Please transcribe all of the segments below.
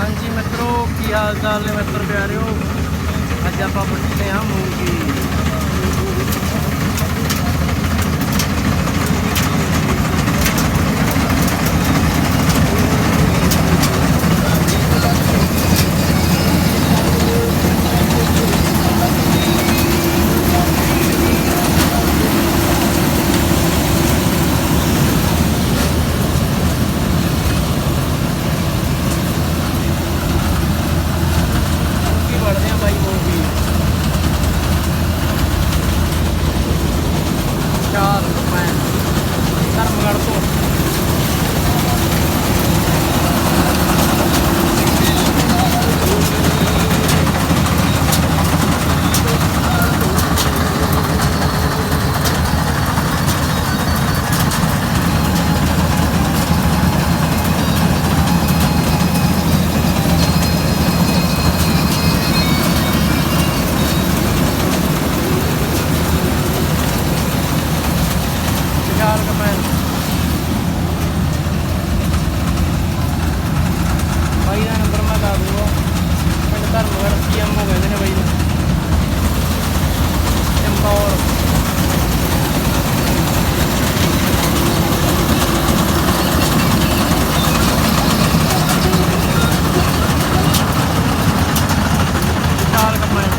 ਹਾਂਜੀ ਮਿੱਤਰੋ ਕੀ ਹਾਲ ਚਾਲ ਨੇ ਮਿੱਤਰ ਪਿਆਰਿਓ? ਅੱਜ ਆਪਾਂ ਬੱਟੇ ਆ ਮੂੰਗੀ ਕੀ ਵੜਦੇ ਆ ਬਾਈ ਮੂੰਗੀ ਚਾਰ ਮੈਂ ਧਰਮਗੜ ਤੋਂ ਵਿਸ਼ਾਲ ਕਮੈਨ ਬਾਈ ਦਾ ਨੰਬਰ ਮੈਂ ਦੱਸ ਦੂੰਗਾ ਪਿੰਡ ਧਰਮਗੜ ਸੀਐਮਓ ਕਹਿੰਦੇ ਨੇ ਬਾਈ ਨੂੰ ਚੰਬੌਰ ਵਿਸ਼ਾਲ ਕਮੈਨ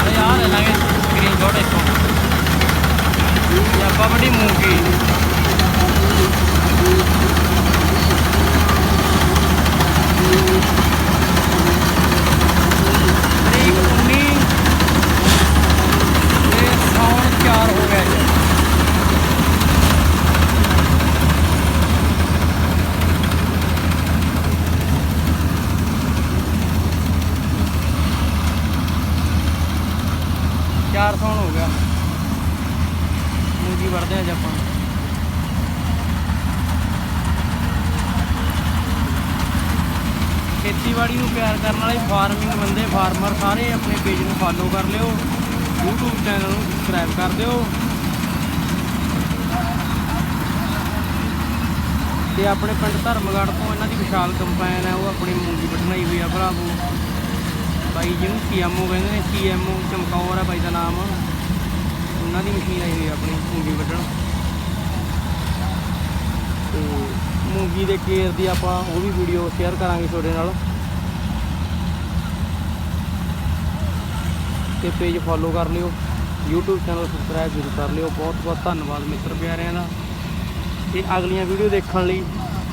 ਅਰੇ ਆ ਲੈ ਲਾਂਗੇ ਸਕਰੀਨ ਸ਼ਾਟ ਇੱਥੋਂ ਇਹ ਆਪਾਂ ਵੱਡੀ ਮੂੰਗੀ। ਤਰੀਕ 19 ਤੇ ਸੌਣ 4 ਹੋ ਗਿਆ ਜੀ। ਚਾਰ ਸੌਣ ਹੋ ਗਿਆ। ਵੜਦੇ ਅੱਜ ਆਪਾਂ। ਖੇਤੀਬਾੜੀ ਨੂੰ ਪਿਆਰ ਕਰਨ ਵਾਲੇ ਫਾਰਮਿੰਗ ਬੰਦੇ ਫਾਰਮਰ ਸਾਰੇ ਆਪਣੇ ਪੇਜ ਨੂੰ ਫਾਲੋ ਕਰ ਲਿਓ। YouTube ਚੈਨਲ ਨੂੰ ਸਬਸਕ੍ਰਾਈਬ ਕਰ ਦਿਓ। ਤੇ ਆਪਣੇ ਪਿੰਡ ਧਰਮਗੜ੍ਹ ਤੋਂ ਇਹਨਾਂ ਦੀ ਵਿਸ਼ਾਲ ਕੰਪੈਨ ਹੈ, ਉਹ ਆਪਣੀ ਮੂੰਗੀ ਵੱਢਣਾਈ ਹੋਈ ਆ ਭਰਾਵੋ ਬਾਈ ਜਿਹਨੂੰ ਸੀਐਮਓ ਕਹਿੰਦੇ ਨੇ ਸੀਐਮਓ ਚਮਕੌਰ ਹੈ ਬਾਈ ਦਾ ਨਾਮ। ਉਹਨਾਂ ਦੀ ਮਸ਼ੀਨ ਆਈ ਹੋਈ ਆ ਆਪਣੀ ਮੂੰਗੀ ਵੱਢਣ। ਤੇ ਮੂੰਗੀ ਦੇ ਕੇਅਰ ਦੀ ਆਪਾਂ ਉਹ ਵੀ ਵੀਡੀਓ ਸ਼ੇਅਰ ਕਰਾਂਗੇ ਤੁਹਾਡੇ ਨਾਲ। ਤੇ ਪੇਜ ਫੋਲੋ ਕਰ ਲਿਓ, YouTube ਚੈਨਲ ਸਬਸਕ੍ਰਾਈਬ ਜ਼ਰੂਰ ਕਰ ਲਿਓ। ਬਹੁਤ ਬਹੁਤ ਧੰਨਵਾਦ ਮਿੱਤਰ ਪਿਆਰਿਆਂ ਦਾ। ਤੇ ਅਗਲੀਆਂ ਵੀਡੀਓ ਦੇਖਣ ਲਈ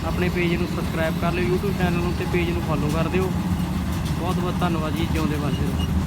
ਆਪਣੇ ਪੇਜ ਨੂੰ ਸਬਸਕ੍ਰਾਈਬ ਕਰ ਲਿਓ, YouTube ਚੈਨਲ ਨੂੰ ਤੇ ਪੇਜ ਨੂੰ ਫੋਲੋ ਕਰ ਦਿਓ। ਬਹੁਤ ਬਹੁਤ ਧੰਨਵਾਦ ਜੀ, ਜਿਉਂਦੇ ਵਸਦੇ ਰਹੋ